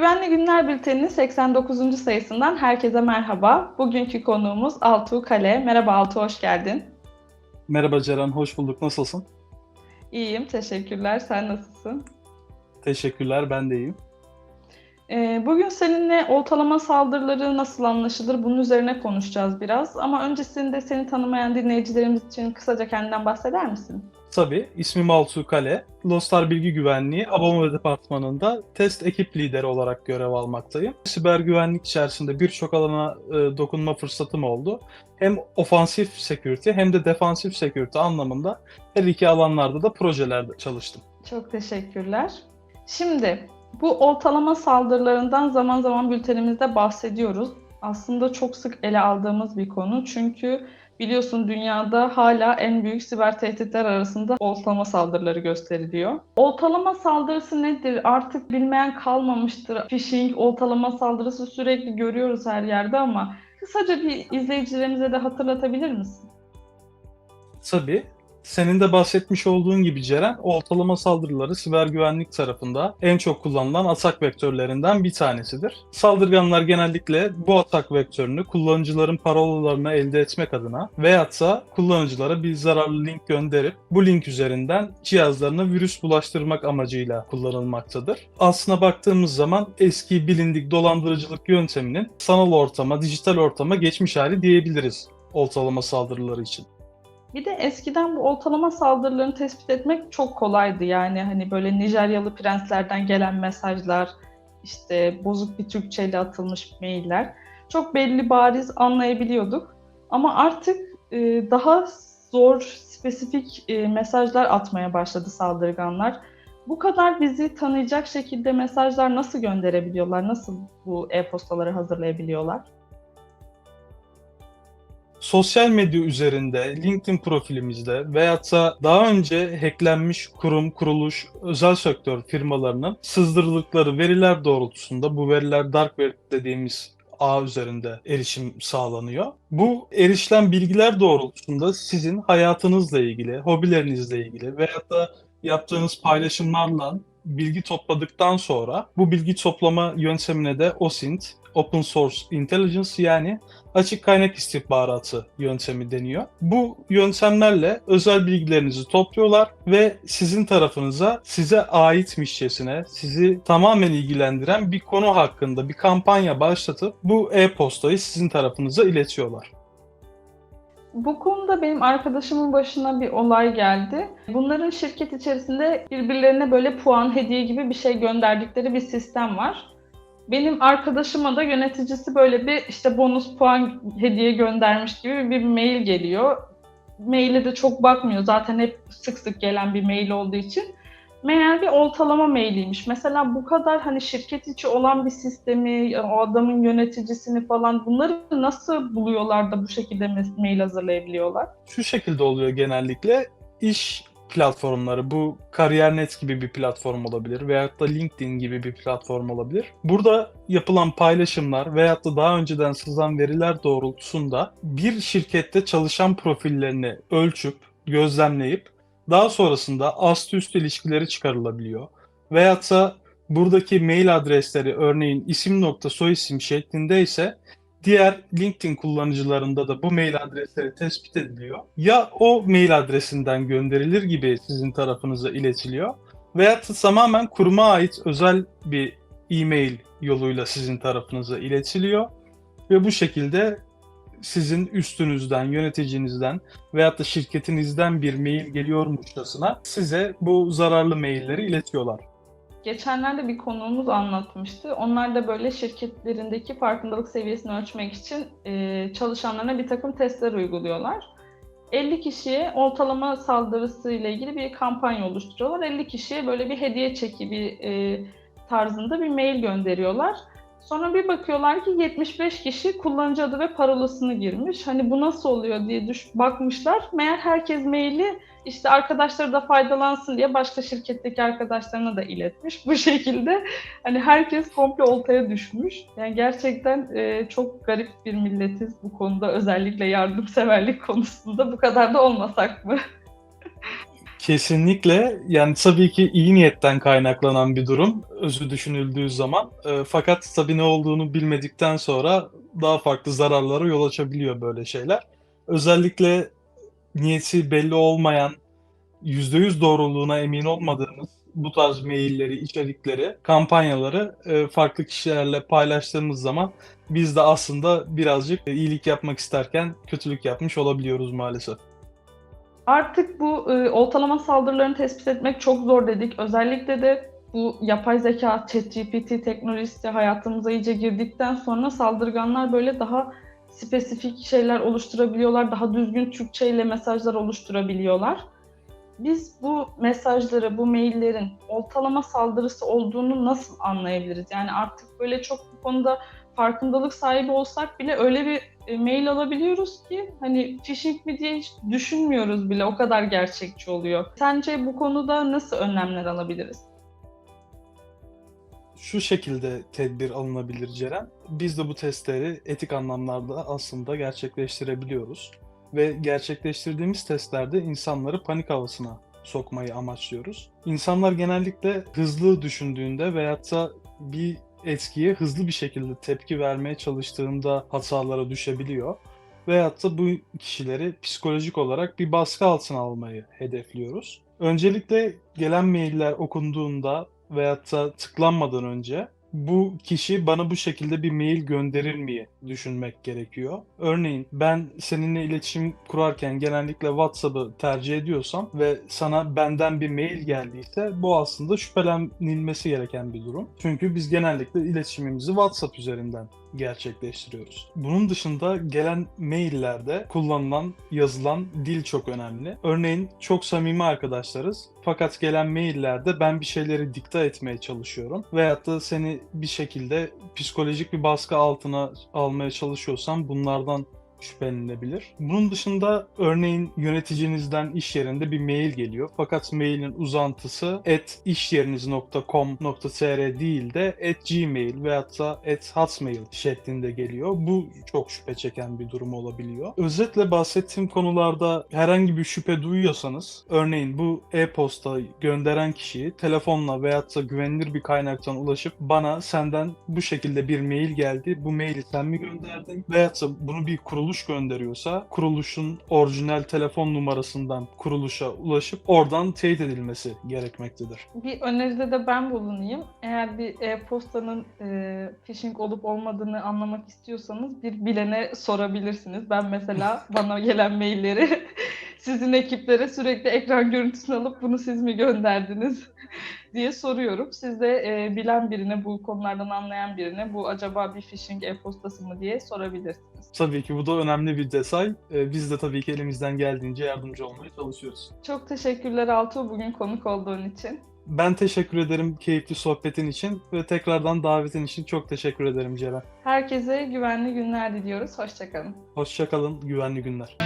Güvenli Günler Bülteni'nin 89. sayısından herkese merhaba. Bugünkü konuğumuz Altuğ Kale. Merhaba Altuğ, hoş geldin. Merhaba Ceren, hoş bulduk. Nasılsın? İyiyim, teşekkürler. Sen nasılsın? Teşekkürler, ben de iyiyim. Ee, bugün seninle oltalama saldırıları nasıl anlaşılır bunun üzerine konuşacağız biraz. Ama öncesinde seni tanımayan dinleyicilerimiz için kısaca kendinden bahseder misin? Tabii, ismim Altuğ Kale. Lostar Bilgi Güvenliği Abama Departmanı'nda test ekip lideri olarak görev almaktayım. Siber güvenlik içerisinde birçok alana e, dokunma fırsatım oldu. Hem ofansif security hem de defansif security anlamında her iki alanlarda da projelerde çalıştım. Çok teşekkürler. Şimdi bu oltalama saldırılarından zaman zaman bültenimizde bahsediyoruz. Aslında çok sık ele aldığımız bir konu çünkü biliyorsun dünyada hala en büyük siber tehditler arasında oltalama saldırıları gösteriliyor. Oltalama saldırısı nedir? Artık bilmeyen kalmamıştır. Phishing, oltalama saldırısı sürekli görüyoruz her yerde ama kısaca bir izleyicilerimize de hatırlatabilir misin? Tabii. Senin de bahsetmiş olduğun gibi Ceren, oltalama saldırıları siber güvenlik tarafında en çok kullanılan atak vektörlerinden bir tanesidir. Saldırganlar genellikle bu atak vektörünü kullanıcıların parolalarını elde etmek adına veyahut da kullanıcılara bir zararlı link gönderip bu link üzerinden cihazlarına virüs bulaştırmak amacıyla kullanılmaktadır. Aslına baktığımız zaman eski bilindik dolandırıcılık yönteminin sanal ortama, dijital ortama geçmiş hali diyebiliriz oltalama saldırıları için. Bir de eskiden bu oltalama saldırılarını tespit etmek çok kolaydı. Yani hani böyle Nijeryalı prenslerden gelen mesajlar, işte bozuk bir Türkçeyle atılmış mailler çok belli bariz anlayabiliyorduk. Ama artık e, daha zor, spesifik e, mesajlar atmaya başladı saldırganlar. Bu kadar bizi tanıyacak şekilde mesajlar nasıl gönderebiliyorlar? Nasıl bu e-postaları hazırlayabiliyorlar? Sosyal medya üzerinde, LinkedIn profilimizde veyahut da daha önce hacklenmiş kurum, kuruluş, özel sektör firmalarının sızdırdıkları veriler doğrultusunda bu veriler dark web dediğimiz ağ üzerinde erişim sağlanıyor. Bu erişilen bilgiler doğrultusunda sizin hayatınızla ilgili, hobilerinizle ilgili veyahut da yaptığınız paylaşımlarla bilgi topladıktan sonra bu bilgi toplama yöntemine de OSINT, Open Source Intelligence yani açık kaynak istihbaratı yöntemi deniyor. Bu yöntemlerle özel bilgilerinizi topluyorlar ve sizin tarafınıza size aitmişçesine, sizi tamamen ilgilendiren bir konu hakkında bir kampanya başlatıp bu e-postayı sizin tarafınıza iletiyorlar. Bu konuda benim arkadaşımın başına bir olay geldi. Bunların şirket içerisinde birbirlerine böyle puan, hediye gibi bir şey gönderdikleri bir sistem var. Benim arkadaşıma da yöneticisi böyle bir işte bonus puan hediye göndermiş gibi bir mail geliyor. Maile de çok bakmıyor. Zaten hep sık sık gelen bir mail olduğu için. Meğer bir oltalama mailiymiş. Mesela bu kadar hani şirket içi olan bir sistemi, o adamın yöneticisini falan bunları nasıl buluyorlar da bu şekilde mail hazırlayabiliyorlar? Şu şekilde oluyor genellikle. İş platformları bu Kariyer.net gibi bir platform olabilir veyahut da LinkedIn gibi bir platform olabilir. Burada yapılan paylaşımlar veyahut da daha önceden sızan veriler doğrultusunda bir şirkette çalışan profillerini ölçüp, gözlemleyip daha sonrasında ast üst ilişkileri çıkarılabiliyor. Veyahut da buradaki mail adresleri örneğin isim nokta soy isim şeklinde ise diğer LinkedIn kullanıcılarında da bu mail adresleri tespit ediliyor. Ya o mail adresinden gönderilir gibi sizin tarafınıza iletiliyor veya tamamen kuruma ait özel bir e-mail yoluyla sizin tarafınıza iletiliyor ve bu şekilde sizin üstünüzden, yöneticinizden veyahut da şirketinizden bir mail geliyormuşçasına size bu zararlı mailleri iletiyorlar. Geçenlerde bir konuğumuz anlatmıştı. Onlar da böyle şirketlerindeki farkındalık seviyesini ölçmek için e, çalışanlarına bir takım testler uyguluyorlar. 50 kişiye ortalama saldırısı ile ilgili bir kampanya oluşturuyorlar. 50 kişiye böyle bir hediye çeki bir e, tarzında bir mail gönderiyorlar. Sonra bir bakıyorlar ki 75 kişi kullanıcı adı ve parolasını girmiş. Hani bu nasıl oluyor diye düş bakmışlar. Meğer herkes maili işte arkadaşları da faydalansın diye başka şirketteki arkadaşlarına da iletmiş. Bu şekilde hani herkes komple oltaya düşmüş. Yani gerçekten e, çok garip bir milletiz bu konuda özellikle yardımseverlik konusunda bu kadar da olmasak mı? Kesinlikle yani tabii ki iyi niyetten kaynaklanan bir durum özü düşünüldüğü zaman. E, fakat tabii ne olduğunu bilmedikten sonra daha farklı zararlara yol açabiliyor böyle şeyler. Özellikle niyeti belli olmayan, %100 doğruluğuna emin olmadığımız bu tarz mailleri, içerikleri, kampanyaları e, farklı kişilerle paylaştığımız zaman biz de aslında birazcık iyilik yapmak isterken kötülük yapmış olabiliyoruz maalesef. Artık bu e, oltalama saldırılarını tespit etmek çok zor dedik. Özellikle de bu yapay zeka, ChatGPT teknolojisi hayatımıza iyice girdikten sonra saldırganlar böyle daha spesifik şeyler oluşturabiliyorlar. Daha düzgün Türkçe ile mesajlar oluşturabiliyorlar. Biz bu mesajları, bu maillerin oltalama saldırısı olduğunu nasıl anlayabiliriz? Yani artık böyle çok bu konuda farkındalık sahibi olsak bile öyle bir e, mail alabiliyoruz ki hani phishing mi diye hiç düşünmüyoruz bile o kadar gerçekçi oluyor. Sence bu konuda nasıl önlemler alabiliriz? Şu şekilde tedbir alınabilir Ceren. Biz de bu testleri etik anlamlarda aslında gerçekleştirebiliyoruz. Ve gerçekleştirdiğimiz testlerde insanları panik havasına sokmayı amaçlıyoruz. İnsanlar genellikle hızlı düşündüğünde veyahut da bir etkiye hızlı bir şekilde tepki vermeye çalıştığında hatalara düşebiliyor. Veyahut da bu kişileri psikolojik olarak bir baskı altına almayı hedefliyoruz. Öncelikle gelen mailler okunduğunda veyahut da tıklanmadan önce bu kişi bana bu şekilde bir mail gönderir mi düşünmek gerekiyor. Örneğin ben seninle iletişim kurarken genellikle WhatsApp'ı tercih ediyorsam ve sana benden bir mail geldiyse bu aslında şüphelenilmesi gereken bir durum. Çünkü biz genellikle iletişimimizi WhatsApp üzerinden gerçekleştiriyoruz. Bunun dışında gelen maillerde kullanılan, yazılan dil çok önemli. Örneğin çok samimi arkadaşlarız fakat gelen maillerde ben bir şeyleri dikte etmeye çalışıyorum veyahut da seni bir şekilde psikolojik bir baskı altına almaya çalışıyorsam bunlardan şüphelenebilir. Bunun dışında örneğin yöneticinizden iş yerinde bir mail geliyor. Fakat mailin uzantısı işyeriniz.com.tr değil de @gmail veyahut da @hotmail şeklinde geliyor. Bu çok şüphe çeken bir durum olabiliyor. Özetle bahsettiğim konularda herhangi bir şüphe duyuyorsanız, örneğin bu e-posta gönderen kişiyi telefonla veyahut da güvenilir bir kaynaktan ulaşıp bana senden bu şekilde bir mail geldi. Bu maili sen mi gönderdin? Veyahut da bunu bir kuruluş gönderiyorsa kuruluşun orijinal telefon numarasından kuruluşa ulaşıp oradan teyit edilmesi gerekmektedir. Bir öneride de ben bulunayım. Eğer bir e-postanın e, phishing olup olmadığını anlamak istiyorsanız bir bilene sorabilirsiniz. Ben mesela bana gelen mailleri sizin ekiplere sürekli ekran görüntüsünü alıp bunu siz mi gönderdiniz diye soruyorum. Siz de e, bilen birine, bu konulardan anlayan birine bu acaba bir phishing e-postası mı diye sorabilirsiniz. Tabii ki bu da önemli bir detay. Ee, Biz de tabii ki elimizden geldiğince yardımcı olmaya çalışıyoruz. Çok teşekkürler Altuğ bugün konuk olduğun için. Ben teşekkür ederim keyifli sohbetin için ve tekrardan davetin için çok teşekkür ederim Ceren. Herkese güvenli günler diliyoruz. Hoşçakalın. Hoşçakalın, güvenli günler.